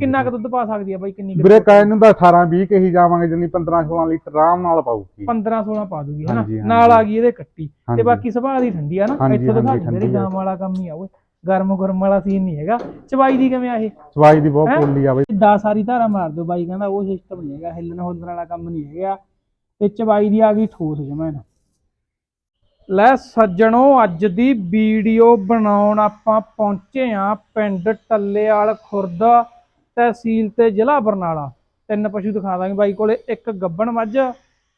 ਕਿੰਨਾ ਕੁ ਦੁੱਧ ਪਾ ਸਕਦੀ ਆ ਬਾਈ ਕਿੰਨੀ ਕੁ ਵੀਰੇ ਕਾਇਨ ਨੂੰ ਤਾਂ 18 20 ਕਹੀ ਜਾਵਾਂਗੇ ਜਿੰਨੀ 15 16 ਲੀਟਰ ਆਰਾਮ ਨਾਲ ਪਾਊਗੀ। 15 16 ਪਾ ਦੂਗੀ ਹਨਾ। ਨਾਲ ਆ ਗਈ ਇਹਦੇ ਕੱਟੀ। ਤੇ। ਬਾਕੀ ਸੁਭਾਅ ਦੀ ਠੰਡੀ ਆ ਨਾ ਇੱਥੋਂ ਦਿੰਦੇ ਠੰਡੀ ਆ। ਜਾਮ ਵਾਲਾ ਕੰਮ ਹੀ ਆ ਓਏ। ਗਰਮ ਗਰਮ ਵਾਲਾ ਸੀਨ ਨਹੀਂ ਹੈਗਾ। ਚਵਾਈ ਦੀ ਕਿਵੇਂ ਆ ਇਹ? ਸਵਾਈ ਦੀ ਬਹੁਤ? ਪੋਲੀ ਆ ਬਈ। 10 ਸਾਰੀ ਧਾਰਾ ਮਾਰ ਦੋ ਬਾਈ ਕਹਿੰਦਾ ਉਹ ਸਿਸਟਮ ਨਹੀਂ ਹੈਗਾ ਹਿੱਲਣ ਹੁੱਲਣ ਵਾਲਾ ਕੰਮ ਨਹੀਂ ਹੈਗਾ। ਤੇ ਚਵਾਈ ਦੀ ਆ ਗਈ ਠੋਸ ਜਮੈਨ ਲੈ ਸੱਜਣੋ ਅੱਜ ਦੀ ਵੀਡੀਓ ਬਣਾਉਣ ਆਪਾਂ ਪਹੁੰਚੇ ਆ ਪਿੰਡ ਟੱਲੇਵਾਲ ਖੁਰਦ। ਤਹਿਸੀਲ ਤੇ ਜ਼ਿਲ੍ਹਾ ਬਰਨਾਲਾ। ਤਿੰਨ ਪਸ਼ੂ ਦਿਖਾ ਦਾਂਗੇ ਬਾਈ ਕੋਲੇ ਇੱਕ ਗੱਬਣ ਮੱਝ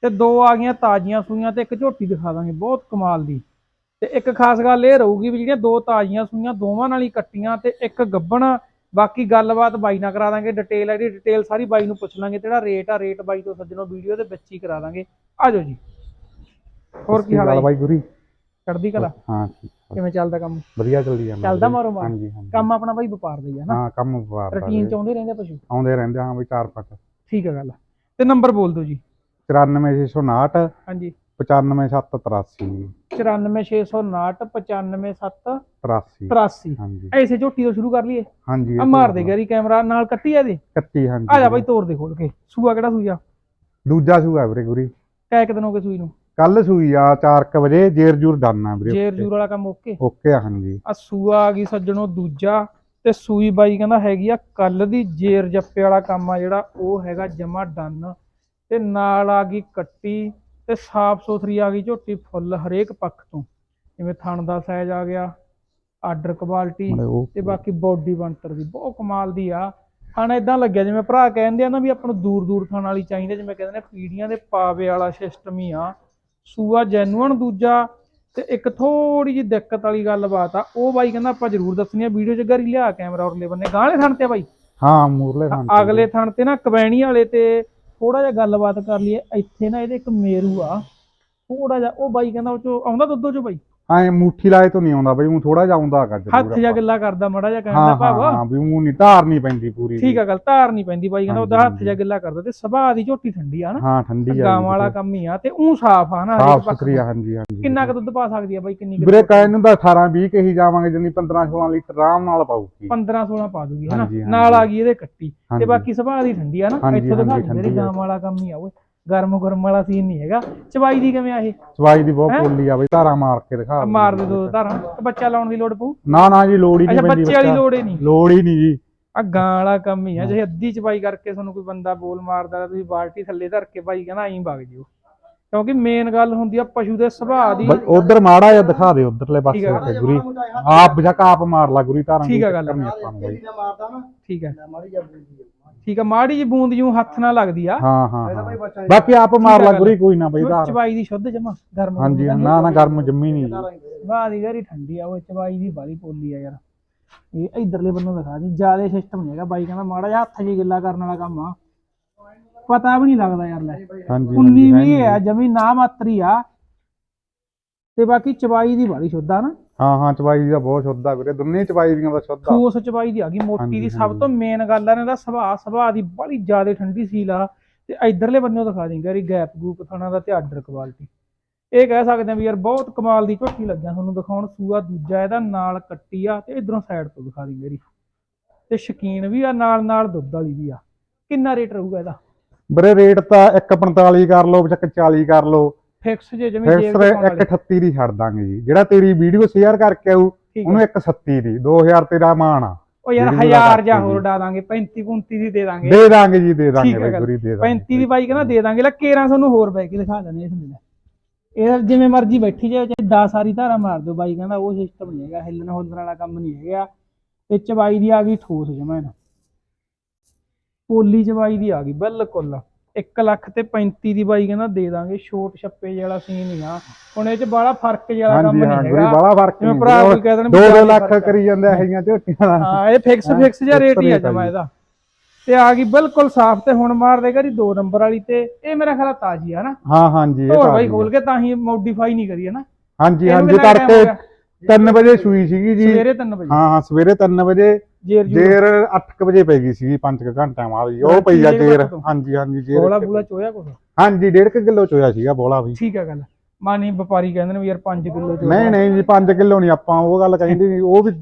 ਤੇ ਦੋ ਆ ਗਈਆਂ ਤਾਜ਼ੀਆਂ ਸੂਈਆਂ ਤੇ ਇੱਕ ਝੋਟੀ ਦਿਖਾ ਦਾਂਗੇ ਬਹੁਤ ਕਮਾਲ ਦੀ। ਤੇ ਇੱਕ ਖਾਸ ਗੱਲ ਇਹ ਰਹੂਗੀ ਵੀ ਜਿਹੜੀਆਂ ਦੋ ਤਾਜ਼ੀਆਂ ਸੂਈਆਂ ਦੋਵਾਂ ਨਾਲ ਹੀ ਕੱਟੀਆਂ ਤੇ ਇੱਕ ਗੱਬਣ ਬਾਕੀ ਗੱਲਬਾਤ ਬਾਈ ਨਾਲ ਕਰਾ ਦਾਂਗੇ ਡਿਟੇਲ ਹੈ ਜਿਹੜੀ ਡਿਟੇਲ ਸਾਰੀ ਬਾਈ ਨੂੰ ਪੁੱਛ ਲਾਂਗੇ ਜਿਹੜਾ ਰੇਟ ਆ ਰੇਟ ਬਾਈ ਤੋਂ ਸੱਜਣੋ ਵੀਡੀਓ ਦੇ ਵਿੱਚ ਹੀ ਕਰਾ ਦਾਂਗੇ। ਆਜੋ ਜੀ। ਹੋਰ ਕੀ ਹਾਲ ਹੈ? ਬਾਈ? ਗੁਰੀ। ਚੜ੍ਹਦੀ ਕਲਾ। ਹਾਂ ਕਿਵੇਂ ਚੱਲਦਾ ਕੰਮ? ਵਧੀਆ ਚੱਲਦੀ ਜਾਂਦਾ ਚੱਲਦਾ। ਮਾਰੋ ਮਾਰ। ਹਾਂਜੀ ਹਾਂਜੀ। ਕੰਮ ਆਪਣਾ ਬਾਈ ਵਪਾਰ ਦਾ ਹੀ ਆ ਨਾ ਹਾਂ ਕੰਮ ਵਪਾਰ ਦਾ ਰੁਟੀਨ। ਚ ਆਉਂਦੇ ਰਹਿੰਦੇ ਪਸ਼ੂ? ਆਉਂਦੇ ਰਹਿੰਦੇ ਹਾਂ ਬਈ ਚਾਰ ਪੰਜ। ਠੀਕ ਹੈ ਗੱਲ ਤੇ ਨੰਬਰ ਬੋਲ ਦਿਓ ਜੀ। 94659 ਹਾਂਜੀ। 95783 94659 95783 83 ਹਾਂਜੀ। ਐਸੇ ਝੋਟੀ ਤੋਂ ਸ਼ੁਰੂ ਕਰ ਲਈਏ। ਹਾਂਜੀ ਆ ਮਾਰ ਦੇ ਗੈਰੀ ਕੈਮਰਾ ਨਾਲ ਕੱਟੀ ਆ ਦੇ ਕੱਟੀ ਹਾਂਜੀ। ਆ ਜਾ ਬਾਈ ਤੋੜ ਦੇ ਖੋਲ ਕੇ। ਸੂਆ ਕਿਹੜਾ ਸੂਆ? ਦੂਜਾ ਸੂਆ ਵੀਰੇ ਗੁਰੀ। ਕੈ ਇੱਕ ਦਿਨ ਹੋ ਗਏ ਸੂਈ ਨੂੰ। ਕੱਲ ਸੂਈ ਆ 4 ਵਜੇ ਜੇਰ ਜੂਰ ਦਾਨਾ ਵੀਰੇ ਜੇਰ ਜੂਰ ਵਾਲਾ ਕੰਮ ਓਕੇ? ਓਕੇ ਆ ਹਾਂਜੀ। ਆ ਸੂਆ ਆ ਗਈ ਸੱਜਣੋ ਦੂਜਾ ਤੇ ਸੂਈ ਬਾਈ ਕਹਿੰਦਾ ਹੈਗੀ ਆ ਕੱਲ ਦੀ ਜੇਰ ਜੱਪੇ ਵਾਲਾ ਕੰਮ ਆ ਜਿਹੜਾ ਉਹ ਹੈਗਾ ਜਮਾ ਡਨ। ਤੇ ਨਾਲ ਆ ਗਈ ਕੱਟੀ ਤੇ ਸਾਫ਼ ਸੁਥਰੀ ਆ ਗਈ ਝੋਟੀ ਫੁੱਲ ਹਰੇਕ ਪੱਖ ਤੋਂ। ਜਿਵੇਂ ਥਣ ਦਾ ਸਾਈਜ਼ ਆ ਗਿਆ ਆਰਡਰ ਕੁਆਲਿਟੀ ਤੇ ਬਾਕੀ ਬੋਡੀ ਬੰਟਰ ਦੀ ਬਹੁਤ ਕਮਾਲ ਦੀ ਆ। ਥਣ ਇਦਾਂ ਲੱਗਿਆ ਜਿਵੇਂ ਭਰਾ ਕਹਿੰਦੇ ਆ ਨਾ ਵੀ ਆਪਾਂ ਨੂੰ ਦੂਰ ਦੂਰ ਥਣ ਵਾਲੀ ਚਾਹੀਦੀ ਜਿਵੇਂ ਕਹਿੰਦੇ ਨੇ ਪੀੜੀਆਂ ਦੇ ਪਾਵੇ ਵਾਲਾ ਸਿਸਟਮ ਹੀ ਆ। ਸੂਆ ਜੈਨੂਅਨ ਦੂਜਾ ਤੇ ਇੱਕ ਥੋੜੀ ਜਿਹੀ ਦਿੱਕਤ ਵਾਲੀ ਗੱਲਬਾਤ ਆ ਉਹ ਬਾਈ ਕਹਿੰਦਾ ਆਪਾਂ ਜ਼ਰੂਰ ਦੱਸਣੀ ਆ ਵੀਡੀਓ 'ਚ ਗਰੀ ਲਿਆ ਕੈਮਰਾ ਔਰਲੇ ਬੰਨੇ ਗਾਲੇ ਥਣ ਤੇ ਬਾਈ? ਹਾਂ ਮੂਰਲੇ ਥਾਂ ਤੇ ਅਗਲੇ ਥਣ ਤੇ ਨਾ ਕਵੈਣੀ ਵਾਲੇ ਤੇ ਥੋੜਾ ਜਿਹਾ ਗੱਲਬਾਤ ਕਰ ਲਈਏ ਇੱਥੇ ਨਾ ਇਹਦੇ ਇੱਕ ਮੇਰੂ ਆ ਥੋੜਾ ਜਿਹਾ ਉਹ ਬਾਈ ਕਹਿੰਦਾ ਉਹ ਚੋਂ ਆਉਂਦਾ ਦੁੱਧੋ ਚੋਂ ਬਾਈ? ਐ ਮੁੱਠੀ ਲਾਏ ਤੋਂ ਨਹੀਂ ਆਉਂਦਾ ਬਈ ਉਹ ਥੋੜਾ ਜਿਹਾ ਆਉਂਦਾ ਜ਼ਰੂਰ ਹੱਥ ਆਪਾਂ। ਗੱਲਾਂ ਕਰਦਾ ਮੜਾ ਜਿਹਾ ਕਹਿਣ ਹਾਂ ਦਾ ਹਾਂ ਭਾਵ ਹਾਂ ਵੀ ਉਹ ਨਹੀਂ ਧਾਰ ਨਹੀਂ ਪੈਂਦੀ ਪੂਰੀ ਠੀਕ ਆ ਗੱਲ ਧਾਰ ਨਹੀਂ ਪੈਂਦੀ ਬਾਈ ਕਹਿੰਦਾ ਉਹਦਾ ਹੱਥ ਜਿਹਾ ਗੱਲਾਂ ਕਰਦਾ ਤੇ ਸੁਭਾਅ ਦੀ ਝੋਟੀ ਠੰਡੀ ਆ ਨਾ ਹਾਂ ਠੰਡੀ ਆ ਗਾਂ ਵਾਲਾ ਕੰਮ ਹੀ ਆ ਤੇ ਉਹ ਸਾਫ਼ ਆ ਨਾ ਸਾਫ਼ ਸੁਥਰੀ ਆ। ਹਾਂਜੀ ਹਾਂਜੀ ਕਿੰਨਾ ਕੁ ਦੁੱਧ ਪਾ ਸਕਦੀ ਆ ਬਾਈ ਕਿੰਨੀ ਕੁ ਵੀਰੇ ਕਾਇਨ ਨੂੰ ਤਾਂ 18 20 ਕਹੀ ਜਾਵਾਂਗੇ ਜਿੰਨੀ 15 16 ਲੀਟਰ ਆਰਾਮ ਨਾਲ ਪਾਊਗੀ 15 16 ਪਾ ਦੂਗੀ ਹਨਾ। ਨਾਲ ਆ ਗਈ ਇਹਦੇ ਕੱਟੀ ਤੇ। ਬਾਕੀ ਸੁਭਾਅ ਦੀ ਠੰਡੀ ਆ ਨਾ ਇੱਥੋਂ ਦਿਖਾ ਆ। ਗਾਂ ਵਾਲਾ ਕੰਮ ਹੀ ਆ ਓਏ ਗਰਮ ਗਰਮ ਵਾਲਾ ਸੀਨ ਨਹੀਂ ਹੈਗਾ। ਚਵਾਈ ਦੀ ਕਿਵੇਂ ਆ ਇਹ? ਸਵਾਈ ਦੀ ਬਹੁਤ? ਪੋਲੀ ਆ ਬਈ ਧਾਰਾ ਮਾਰ ਕੇ ਦਿਖਾ ਆ ਮਾਰ ਦੇ ਦੋ ਧਾਰਾਂ ਤੇ ਬੱਚਾ ਲਾਉਣ ਦੀ ਲੋੜ ਪਊ? ਨਾ ਨਾ ਜੀ ਲੋੜ ਹੀ ਨਹੀਂ ਪੈਂਦੀ ਬੱਚੇ ਵਾਲੀ। ਲੋੜ ਹੀ ਨਹੀਂ? ਲੋੜ ਹੀ ਨਹੀਂ ਜੀ। ਆ ਗਾਂ ਵਾਲਾ ਕੰਮ ਹੀ ਆ ਜੇ ਅੱਧੀ ਚਵਾਈ ਕਰਕੇ ਤੁਹਾਨੂੰ ਕੋਈ ਬੰਦਾ ਬੋਲ ਮਾਰਦਾ ਤੁਸੀਂ ਬਾਲਟੀ ਥੱਲੇ ਧਰ ਕੇ ਭਾਈ ਕਹਿੰਦਾ ਐਂ ਵਗ ਜਿਓ। ਕਿਉਂਕਿ ਮੇਨ ਗੱਲ ਹੁੰਦੀ ਆ ਪਸ਼ੂ ਦੇ ਸੁਭਾਅ ਦੀ। ਉਧਰ ਮਾੜਾ ਜਿਹਾ ਦਿਖਾ ਦੇ ਉਧਰਲੇ ਪਾਸੇ ਆ। ਉੱਤੇ ਗੁਰੀ। ਆਪ ਬਜਾ ਆਪ ਮਾਰ ਲਾ ਗੁਰੀ ਧਾਰਾਂ ਠੀਕ ਆ ਗੱਲ। ਨੀ ਆਪਾਂ ਨੂੰ। ਠੀਕ ਹੈ ਠੀਕ ਆ ਮਾੜੀ ਜੀ ਬੂੰਦ ਜੂ ਹੱਥ ਨਾਲ ਲੱਗਦੀ ਆ। ਹਾਂ ਹਾਂ ਹਾਂ। ਬਾਕੀ ਆਪ ਮਾਰ ਲਾ ਗੁਰੀ ਕੋਈ ਨਾ ਬਈ ਧਾਰ ਚਵਾਈ ਦੀ ਸ਼ੁੱਧ ਜਮਾ ਗਰਮ ਹਾਂਜੀ ਹਾਂ, ਨਾ ਨਾ ਗਰਮ ਜੰਮੀ ਨਹੀਂ। ਵਾਹ ਦੀ ਗਰੀ ਠੰਡੀ ਆ ਉਹ ਚਵਾਈ ਦੀ ਬਾਲੀ ਪੋਲੀ ਆ ਯਾਰ। ਇਹ ਇਧਰਲੇ ਬੰਨੋਂ ਦਿਖਾ ਦੀ ਜਿਆਦੇ ਸਿਸਟਮ ਨਹੀਂ ਹੈਗਾ ਬਾਈ ਕਹਿੰਦਾ ਮਾੜਾ ਜਿਹਾ ਹੱਥ ਜੀ ਗਿੱਲਾ ਕਰਨ ਵਾਲਾ ਕੰਮ ਆ। ਪਤਾ ਵੀ ਨਹੀਂ ਲੱਗਦਾ ਯਾਰ ਲੈ। ਹਾਂਜੀ 19 ਹਾਂਜੀ, ਵੀ ਆ ਜਮੀ ਨਾ ਮਾਤਰੀ ਆ। ਤੇ ਬਾਕੀ ਚਵਾਈ ਦੀ ਬਾਲੀ ਸ਼ੁੱਧ ਆ ਨਾ। ਹਾਂ ਹਾਂ ਚਵਾਈ ਦਾ ਬਹੁਤ ਸ਼ੁੱਧ ਆ ਵੀਰੇ ਦੋਨੇ ਚਵਾਈ ਦੀਆਂ ਦਾ ਸ਼ੁੱਧ ਆ। ਚਵਾਈ ਦੀ ਆ ਗਈ ਮੋਟੀ ਦੀ। ਸਭ ਤੋਂ ਮੇਨ ਗੱਲ ਆ ਇਹਦਾ ਸੁਭਾਅ ਸੁਭਾਅ ਦੀ ਬੜੀ ਜ਼ਿਆਦਾ ਠੰਡੀ ਸੀਲ ਆ। ਤੇ ਇਧਰਲੇ ਬੰਨੋਂ ਦਿਖਾ ਦਿੰਗਾ ਗਰੀ ਗੈਪ ਗੂਪ ਥਾਣਾ ਦਾ ਤੇ ਆਰਡਰ ਕੁਆਲਿਟੀ ਇਹ ਕਹਿ ਸਕਦੇ ਆ ਵੀ ਯਾਰ ਬਹੁਤ ਕਮਾਲ ਦੀ ਝੋਟੀ ਲੱਗਿਆ ਤੁਹਾਨੂੰ ਦਿਖਾਉਣ ਸੂਆ ਦੂਜਾ ਇਹਦਾ ਨਾਲ ਕੱਟੀ ਆ ਤੇ ਇਧਰੋਂ ਸਾਈਡ ਤੋਂ ਦਿਖਾ ਦੀ ਮੇਰੀ। ਤੇ ਸ਼ਕੀਨ ਵੀ ਆ ਨਾਲ ਨਾਲ ਦੁੱਧ ਵਾਲੀ ਵੀ ਆ। ਕਿੰਨਾ ਰੇਟ ਰਹੂਗਾ ਇਹਦਾ? ਵੀਰੇ ਰੇਟ ਤਾਂ 145 ਕਰ ਲਓ ਚੱਕ 40 ਕਰ ਲਓ। ਫਿਕਸ ਜੇ ਜਿਵੇਂ ਜੇਬ ਪਾਉਣ ਵਾਲੇ 138 ਦੀ ਛੱਡ ਦਾਂਗੇ ਜੀ। ਜਿਹੜਾ ਤੇਰੀ ਵੀਡੀਓ ਸ਼ੇਅਰ ਕਰਕੇ ਠੀਕ ਉਹਨੂੰ 137 ਦੀ 2000 ਤੇਰਾ ਮਾਣ ਆ। ਉਹ ਯਾਰ ਵੀਡੀਓ ਦਾ ਹਜ਼ਾਰ ਜਾਂ ਕੱਟ ਹੋਰ। ਡਾ ਦਾਂਗੇ 35 35 ਦੀ ਦੇ ਦਾਂਗੇ। ਦੇ ਦਾਂਗੇ ਜੀ ਦੇ ਦਾਂਗੇ ਬਈ। ਗੁਰੀ ਦੇ ਦਾਂਗੇ। 35 ਦੀ ਬਾਈ ਕਹਿੰਦਾ ਦੇ ਦਾਂਗੇ। ਲੈ ਕੇਰਾਂ ਤੁਹਾਨੂੰ ਹੋਰ ਬੈ ਕੇ ਦਿਖਾ ਦਿੰਦੇ ਇਸ ਨੂੰ ਇਹ ਜਿਵੇਂ ਮਰਜ਼ੀ ਬੈਠੀ ਜਾਏ ਚਾਹੇ 10 ਸਾਰੀ ਧਾਰਾ ਮਾਰ ਦਿਓ ਬਾਈ ਕਹਿੰਦਾ ਉਹ ਸਿਸਟਮ ਨਹੀਂ ਹੈਗਾ ਹਿੱਲਣ ਹੁੱਲਣ ਵਾਲਾ ਕੰਮ ਨਹੀਂ ਹੈਗਾ। ਤੇ ਚਵਾਈ ਦੀ ਆ ਗਈ ਠੋਸ ਜਮੈਨ ਪੋਲੀ ਚਵਾਈ ਦੀ ਆ ਗਈ ਬਿਲਕੁਲ। 1 ਲੱਖ ਤੇ 35 ਦੀ ਬਾਈ ਕਹਿੰਦਾ ਦੇ ਦਾਂਗੇ ਛੋਟ ਛੱਪੇ ਜਿਹੜਾ ਸੀਨ ਹੀ ਆ। ਹੁਣ ਇਹ ਚ ਬੜਾ ਫ਼ਰਕ ਜਿਹੜਾ ਕੰਮ ਹਾਂਜੀ ਨਹੀਂ ਹੈਗਾ। ਬੜਾ ਫ਼ਰਕ ਨਹੀਂ ਭਰਾ ਕੋਈ ਕਹਿ ਦੇਣ ਵੀ 2 ਜ਼ਿਆਦਾ ਲੱਖ ਫ਼ਰਕ ਆ। ਕਰੀ ਜਾਂਦੇ ਇਹ ਜੀਆਂ ਝੋਟੀਆਂ ਦਾ। ਹਾਂ ਇਹ ਫਿਕਸ? ਫਿਕਸ ਜਿਹਾ ਰੇਟ ਹੀ ਆ ਜਮਾ ਇਹਦਾ। ਤੇ ਆ ਗਈ ਬਿਲਕੁਲ ਸਾਫ਼ ਤੇ ਹੁਣ ਮਾਰ ਦੇਗਾ ਜੀ 2 ਨੰਬਰ ਵਾਲੀ ਤੇ ਇਹ ਮੇਰਾ ਖਿਆਲ ਤਾਜੀ ਆ ਨਾ। ਹਾਂ ਹਾਂਜੀ ਇਹ ਹੋਰ ਤਾਂ ਬਾਈ। ਖੋਲ ਕੇ ਤਾਂ ਹੀ ਮੋਡੀਫਾਈ ਨਹੀਂ ਕਰੀ ਹੈ ਨਾ। ਹਾਂਜੀ ਹਾਂਜੀ ਤੜਕੇ ਗਿਆ? 3 ਵਜੇ ਸੂਈ ਸੀਗੀ ਜੀ। ਸਵੇਰੇ 3 ਵਜੇ। ਹਾਂ ਹਾਂ ਸਵੇਰੇ 3 ਵਜੇ ਜੇਰ ਜੇਰ। 8 ਵਜੇ ਪੈ ਗਈ ਸੀਗੀ 5 ਘੰਟਿਆਂ ਬਾਅਦ ਜੀ ਉਹ ਪਈ ਆ ਜੇਰ। ਹਾਂਜੀ ਹਾਂਜੀ ਜੇਰ ਬੋਲਾ ਬੂਲਾ ਚੋਇਆ ਕੁਛ? ਹਾਂਜੀ 1.5 ਕਿਲੋ ਚੋਇਆ ਸੀਗਾ ਬੋਲਾ ਵੀ। ਠੀਕ ਹੈ ਗੱਲ। ਮਾਨੀ ਵਪਾਰੀ ਕਹਿੰਦੇ ਨੇ ਵੀ ਯਾਰ 5 ਕਿਲੋ ਚੋਇਆ। ਨਹੀਂ ਨਹੀਂ ਜੀ 5 ਕਿਲੋ ਨਹੀਂ ਆਪਾਂ ਉਹ ਗੱਲ ਕਹਿੰਦੇ ਨਹੀਂ ਉਹ ਵੀ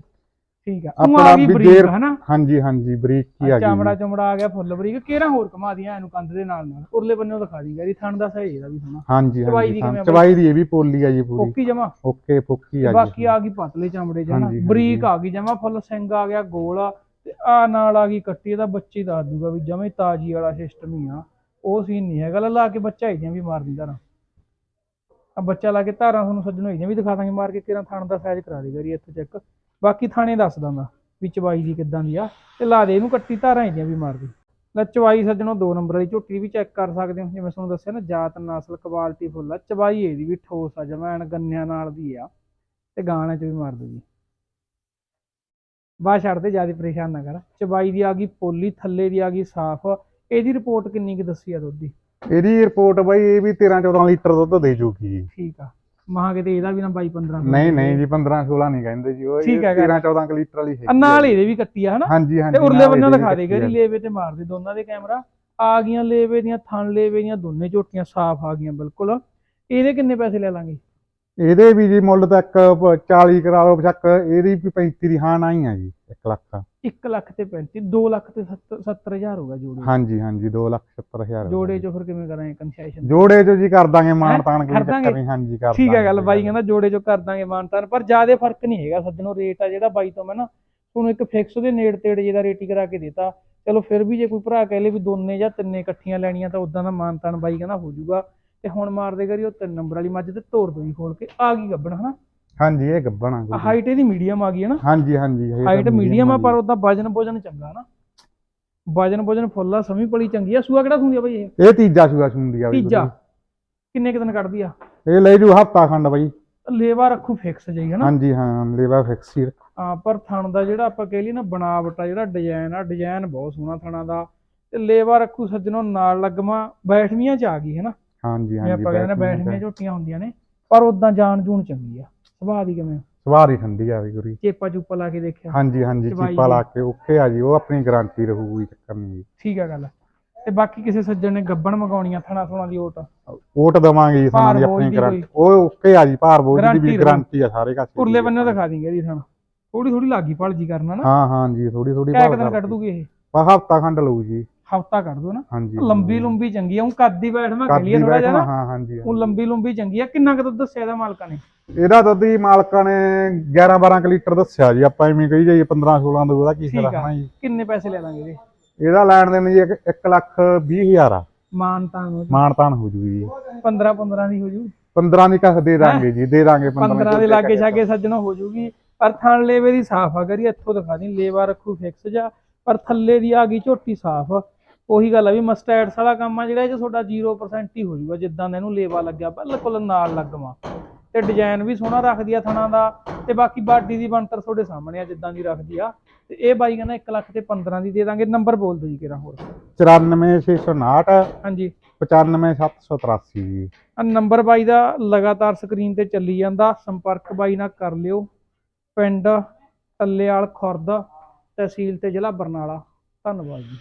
ਠੀਕ ਆ। ਆਪਣਾ ਗਈ ਵੀ ਬਰੀਕ ਦੇਰ ਹਨਾ? ਹਾਂਜੀ ਹਾਂਜੀ ਬਰੀਕ ਹੀ ਆ ਚਮੜਾ ਗਈ ਚਮੜਾ ਆ ਗਿਆ ਫੁੱਲ ਬਰੀਕ। ਕਿਹੜਾ ਹੋਰ ਘੁਮਾ ਦੀਆਂ ਇਹਨੂੰ ਕੰਧ ਦੇ ਨਾਲ ਨਾਲ? ਉਰਲੇ ਬੰਨੇ ਦਿਖਾ ਦੀਗਾ ਇਹਦੀ ਥਣ ਦਾ ਸਹੀ ਇਹਦਾ ਵੀ ਸੋਹਣਾ। ਹਾਂਜੀ ਹਾਂਜੀ ਹਾਂ, ਚਵਾਈ ਦੀ ਇਹ ਵੀ ਪੋਲੀ ਆ ਜੀ ਪੂਰੀ। ਓਕੀ ਜਮਾ? ਓਕੇ ਫੁੱਕੀ ਆ ਬਾਕੀ ਜੀ। ਆ ਗਈ ਪਤਲੇ ਚਮੜੇ ਹਾਂਜੀ। ਬਰੀਕ ਆ ਗਈ ਜਮਾ ਫੁੱਲ ਸਿੰਘ ਆ ਗਿਆ ਗੋਲ ਆ। ਤੇ ਆ ਨਾਲ ਆ ਗਈ ਕੱਟੀ ਇਹਦਾ ਬੱਚੀ ਦੱਸ ਦੂਗਾ ਵੀ ਜਮੇ ਤਾਜੀ ਵਾਲਾ ਸਿਸਟਮ ਹੀ ਆ। ਉਹ ਸੀਨ ਨਹੀਂ ਹੈਗਾ ਲਾ ਲਾ ਕੇ ਬੱਚਾ ਇਹਦੀਆਂ ਵੀ ਮਾਰ ਦਿੰਦਾ ਨਾ ਆ ਬੱਚਾ ਲਾ ਕੇ ਧਾਰਾਂ ਤੁਹਾਨੂੰ ਸੱਜਣੋ ਇਹਦੀਆਂ ਵੀ ਦਿਖਾ ਦਾਂਗੇ ਮਾਰ ਕੇ ਕਿਰਾਂ ਥਣ ਦਾ ਸਾਈਜ਼ ਕਰਾ ਦੇ ਗਰੀ ਇੱਥੇ ਚੈੱਕ ਬਾਕੀ ਥਾਣੇ ਦੱਸ ਦਾਂਗਾ ਵੀ ਚਵਾਈ ਦੀ ਕਿੱਦਾਂ ਦੀ ਆ ਤੇ ਲਾ ਦੇ ਇਹਨੂੰ ਕੱਟੀ ਧਾਰਾਂ ਇਹਦੀਆਂ ਵੀ ਮਾਰ ਦੇ ਲੈ ਚਵਾਈ ਸੱਜਣੋ ਦੋ ਨੰਬਰ ਵਾਲੀ ਝੋਟੀ ਵੀ ਚੈੱਕ ਕਰ ਸਕਦੇ ਹੋ ਜਿਵੇਂ ਤੁਹਾਨੂੰ ਦੱਸਿਆ ਨਾ ਜਾਤ ਨਸਲ ਕੁਆਲਿਟੀ ਫੁੱਲ ਆ। ਚਵਾਈ ਇਹਦੀ ਵੀ ਠੋਸ ਆ ਜਮਾ ਐਨ ਗੰਨਿਆਂ ਨਾਲ ਦੀ ਆ ਤੇ ਗਾਣਾ ਚ ਵੀ ਮਾਰ ਦੋ ਜੀ। ਬਾਹਰ ਛੱਡ ਦੇ ਜ਼ਿਆਦਾ ਪਰੇਸ਼ਾਨ ਨਾ ਕਰ। ਚਬਾਈ ਦੀ ਆ ਗਈ ਪੋਲੀ ਥੱਲੇ ਦੀ ਆ ਗਈ ਸਾਫ਼। ਇਹਦੀ ਰਿਪੋਰਟ ਕਿੰਨੀ ਕੁ ਦੱਸੀ ਆ ਦੁੱਧ ਦੀ? ਇਹਦੀ ਰਿਪੋਰਟ ਬਾਈ ਇਹ ਵੀ 13 14 ਲੀਟਰ ਦੁੱਧ ਦੇ ਜੂਗੀ ਜੀ। ਠੀਕ ਆ। ਮਹਾ ਕਿਤੇ ਇਹਦਾ ਵੀ ਨਾ ਬਾਈ 15 ਨਹੀਂ ਨਹੀਂ ਜੀ 15 16 ਨਹੀਂ ਕਹਿੰਦੇ ਜੀ ਉਹ ਠੀਕ ਹੈ, 13 14 ਕੁ ਲੀਟਰ ਵਾਲੀ ਆ ਨਾਲ ਇਹਦੇ ਵੀ ਕੱਟੀ ਆ ਹਨਾ? ਹਾਂਜੀ ਹਾਂਜੀ ਤੇ ਉਰਲੇ ਬੰਨੋਂ ਦਿਖਾ ਦੇ। ਗਰੀ ਲੇਵੇ ਤੇ ਮਾਰ ਦੇ ਦੋਨਾਂ ਦੇ ਕੈਮਰਾ। ਆ ਗਈਆਂ ਲੇਵੇ ਦੀਆਂ ਥਣ ਲੇਵੇ ਦੀਆਂ ਦੋਨੇ ਝੋਟੀਆਂ ਸਾਫ਼ ਆ ਗਈਆਂ ਬਿਲਕੁਲ। ਇਹਦੇ ਕਿੰਨੇ ਪੈਸੇ ਲੈ ਲਾਂਗੇ? ਇਹਦੇ ਵੀ ਜੀ ਮੁੱਲ ਤੱਕ 40 ਕਰਾ ਲਓ ਚੱਕ ਇਹਦੀ ਵੀ 35 ਦੀ ਹਾਂ ਆਈ ਆ ਜੀ 1 ਲੱਖ। 1 ਲੱਖ ਤੇ 35 2 ਲੱਖ ਤੇ 70000 ਹੋਗਾ ਜੋੜੇ ਹਾਂਜੀ ਹਾਂਜੀ 2 ਲੱਖ 70000 ਜੋੜੇ ਚੋਂ ਫਿਰ ਕਿਵੇਂ ਕਰਾਂਗੇ ਕਨਸੈਸ਼ਨ ਜੋੜੇ ਚ ਜੀ ਕਰ ਦਾਂਗੇ ਮਾਨ ਤਾਨ ਕੋਈ? ਚੱਕਰ ਨਹੀਂ ਹਾਂਜੀ ਕਰ ਠੀਕ ਹੈ ਗੱਲ ਬਾਈ ਕਹਿੰਦਾ ਜੋੜੇ ਚੋਂ ਕਰ ਦਾਂਗੇ ਮਾਨਤਾਨ ਪਰ ਜ਼ਿਆਦਾ ਫ਼ਰਕ ਨਹੀਂ ਹੈਗਾ ਸੱਜਣੋ ਰੇਟ ਆ ਜਿਹੜਾ ਬਾਈ ਤੋਂ ਮੈਂ ਨਾ ਤੁਹਾਨੂੰ ਇੱਕ ਫਿਕਸ ਦੇ ਨੇੜ ਤੇੜ ਜਿਹਦਾ ਰੇਟ ਹੀ ਕਰਾ ਕੇ ਦਿੱਤਾ। ਚਲੋ ਫਿਰ ਵੀ ਜੇ ਕੋਈ ਭਰਾ ਕਹਿ ਲੇ ਵੀ ਦੋਨੇ ਜਾਂ ਤਿੰਨੇ ਇਕੱਠੀਆਂ ਲੈਣੀਆਂ ਤਾਂ ਉਦਾਂ ਦਾ ਮਾਨਤਾਨ ਬਾਈ ਕਹਿੰਦਾ ਹੋ ਜਾਊਗਾ। ਤੇ ਹੁਣ ਮਾਰਦੇ ਕਰੀ ਉਹ ਤਿੰਨ ਨੰਬਰ ਵਾਲੀ ਮੱਝ ਤੇ ਤੋੜ ਦੋ ਜੀ ਖੋਲ ਕੇ। ਆ ਗਈ ਗੱਬਣ ਹਨਾ? ਹਾਂਜੀ ਇਹ ਗੱਬਣਾ ਕੋਈ ਹਾਈਟ ਇਹਦੀ ਮੀਡੀਅਮ ਆ ਗਈ ਹੈ ਨਾ ਹਾਂਜੀ ਹਾਂਜੀ ਹਾਈਟ ਮੀਡੀਅਮ ਆ। ਪਰ ਉਹਦਾ ਵਜਨ ਵਜਨ ਚੰਗਾ ਨਾ ਵਜਨ ਵਜਨ ਫੁੱਲ ਆ ਸਮੀ ਪਲੀ ਚੰਗੀ ਆ। ਸੂਆ ਕਿਹੜਾ ਸੁੰਦੀ ਆ ਬਾਈ ਇਹ? ਇਹ ਤੀਜਾ ਸੂਆ ਸੁੰਦੀ ਆ ਬਈ ਤੀਜਾ। ਕਿੰਨੇ ਕੁ ਦਿਨ ਕੱਢਦੀ ਆ? ਇਹ ਲੈ ਜੂ ਹਫਤਾ ਖੰਡ ਬਾਈ। ਲੇਵਾ ਰੱਖੂ ਫਿਕਸ ਜਾਈ ਹਨਾ? ਹਾਂਜੀ ਹਾਂ ਲੇਵਾ ਫਿਕਸ ਹੀ ਹਾਂ ਪਰ ਥਣ ਦਾ ਜਿਹੜਾ ਆਪਾਂ ਕਹਿ ਲਈ ਨਾ ਬਣਾਵਟ ਆ ਜਿਹੜਾ ਡਿਜ਼ਾਈਨ ਆ ਡਿਜ਼ਾਈਨ ਬਹੁਤ ਸੋਹਣਾ ਥਣਾ ਦਾ। ਤੇ ਲੇਵਾ ਰੱਖੂ ਸੱਜਣੋ ਨਾਲ ਲੱਗਮਾ ਬੈਠਵੀਆਂ ਚ ਆ ਗਈ ਹੈ ਨਾ ਹਾਂਜੀ ਹਾਂਜੀ ਆਪਾਂ ਕਹਿੰਦੇ ਨੇ ਬੈਠਵੀਆਂ ਝੋਟੀਆਂ ਹੁੰਦੀਆਂ ਨੇ ਪਰ ਉਦਾਂ ਜਾਨ ਜੂਨ ਚੰਗੀ ਆ। ਸੁਭਾਅ ਦੀ ਕਿਵੇਂ ਸਵਾਰੀ ਠੰਡੀ ਆ ਵੀ ਗੁਰੀ। ਚੇਪਾ ਚੂਪਾ ਲਾ ਕੇ ਦੇਖਿਆ। ਹਾਂਜੀ ਹਾਂਜੀ ਚਵਾਈ ਚੀਪਾ। ਲਾ ਕੇ ਓਕੇ ਆ ਜੀ ਉਹ ਆਪਣੀ ਗਾਰੰਟੀ ਰਹੂਗੀ ਚੱਕਰ ਨਹੀਂ ਜੀ। ਠੀਕ ਆ ਗੱਲ। ਤੇ ਬਾਕੀ ਕਿਸੇ ਸੱਜਣ ਨੇ ਗੱਬਣ ਮਗਾਉਣੀਆਂ ਥਣਾ ਥਣਾ ਦੀ ਓਟ? ਓਟ ਦਵਾਂਗੇ ਜੀ ਸਾਨੂੰ ਭਾਰ ਜੀ ਬੋਝ ਆਪਣੀ ਦੀ ਗਾਰੰਟੀ। ਉਹ ਓਕੇ ਆ ਜੀ ਭਾਰ ਬੋਝ ਦੀ ਵੀ ਰਹੂ। ਗਾਰੰਟੀ ਆ ਸਾਰੇ ਕਾਸੇ ਉਰਲੇ। ਬੰਨੇ ਦਿਖਾ ਦਿੰਗੇ ਇਹਦੀ ਥਣ। ਥੋੜੀ ਥੋੜੀ ਲੱਗੀ ਭਲਜੀ ਕਰਨਾ ਨਾ। ਹਾਂ ਹਾਂ ਜੀ ਥੋੜੀ ਥੋੜੀ ਦਿਨ ਕੱਢ ਦੂਗੀ ਇਹ। ਹਫਤਾ ਖੰਡ ਲਊ ਜੀ। ਹਫਤਾ ਕੱਢ ਦੂ ਨਾ। ਹਾਂਜੀ ਲੰਬੀ ਲੰਬੀ ਚੰਗੀ ਆ ਉਹ ਕੱਦੀ ਬੈਠ ਮੈਂ ਕਹਿ ਕਾਦੀ ਲਈਏ ਥੋੜਾ ਜਿਹਾ ਨਾ। ਹਾਂ ਹਾਂਜੀ ਉਹ ਲੰਬੀ ਲੰਬੀ ਚੰਗੀ ਆ। ਕਿੰਨਾ ਕੁ ਦੁੱਧ ਦੱਸਿਆ ਇਹਦਾ ਮਾਲਕਾਂ ਨੇ? ਇਹਦਾ ਦੁੱਧ ਹੀ ਮਾਲਕਾਂ ਨੇ 11 12 ਕੁ ਲੀਟਰ ਦੱਸਿਆ ਜੀ। ਆਪਾਂ ਐਵੇਂ ਕਹੀ ਜਾਈਏ 15 16 ਦਾ ਉਹਦਾ ਕੀ। ਰੱਖਣਾ ਜੀ। ਕਿੰਨੇ ਪੈਸੇ ਲੈ ਲਾਂਗੇ ਇਹਦੇ? ਇਹਦਾ ਲੈਣ ਦੇਣ ਜੀ 1 ਲੱਖ 20 ਹਜ਼ਾਰ ਆ। ਮਾਨ ਤਾਂ ਨੂੰ ਮਾਣ ਤਾਣ ਹੋ ਜੂਗੀ ਜੀ। 15 15 ਦੀ ਹੋ ਜੂ। 15 ਦੀ ਕਸ ਦੇ ਦਾਂਗੇ ਜੀ ਦੇ ਦਾਂਗੇ 15 ਦੇ ਲਾਗੇ ਛਾਗੇ ਸੱਜਣੋ ਹੋ ਜੂਗੀ। ਪਰ ਥਣ ਲੇਵੇ ਦੀ ਸਾਫ਼ ਆ ਕਰੀ ਇੱਥੋਂ ਦਿਖਾ ਦੀ ਲੇਵਾ ਰੱਖੂ ਫਿਕਸ ਜਾ। ਪਰ ਥੱਲੇ ਦੀ ਆ ਗਈ ਝੋਟੀ ਸਾਫ਼। ਉਹੀ ਗੱਲ ਆ ਵੀ ਮਸਟੈਡਸ ਵਾਲਾ ਕੰਮ ਆ ਜਿਹੜਾ ਇਹ ਚ ਤੁਹਾਡਾ 0% ਹੀ ਹੋ ਜੂਗਾ ਜਿੱਦਾਂ ਦਾ ਇਹਨੂੰ ਲੇਵਾ ਲੱਗਿਆ ਬਿਲਕੁਲ ਨਾਲ ਲੱਗਵਾ ਤੇ ਡਿਜ਼ਾਈਨ ਵੀ ਸੋਹਣਾ ਰੱਖਦੀ ਆ ਥਣਾ ਦਾ ਤੇ ਬਾਕੀ ਬਾਡੀ ਦੀ ਬਣਤਰ ਤੁਹਾਡੇ ਸਾਹਮਣੇ ਆ ਜਿੱਦਾਂ ਦੀ ਰੱਖਦੀ ਆ। ਤੇ ਇਹ ਬਾਈ ਕਹਿੰਦਾ 1 ਲੱਖ ਤੇ 15 ਦੀ ਦੇ ਦਾਂਗੇ ਨੰਬਰ ਬੋਲ ਦਿਓ ਜੀ ਕਿਹੜਾ ਹੋਰ। 94659 ਹਾਂਜੀ। 95783 ਜੀ। ਆ ਨੰਬਰ ਬਾਈ ਦਾ ਲਗਾਤਾਰ ਸਕਰੀਨ ਤੇ ਚੱਲੀ ਜਾਂਦਾ ਸੰਪਰਕ ਬਾਈ ਨਾਲ ਕਰ ਲਿਓ। ਪਿੰਡ ਟੱਲੇਵਾਲ ਖੁਰਦ ਤਹਿਸੀਲ ਤੇ ਜ਼ਿਲ੍ਹਾ ਬਰਨਾਲਾ। ਧੰਨਵਾਦ ਜੀ।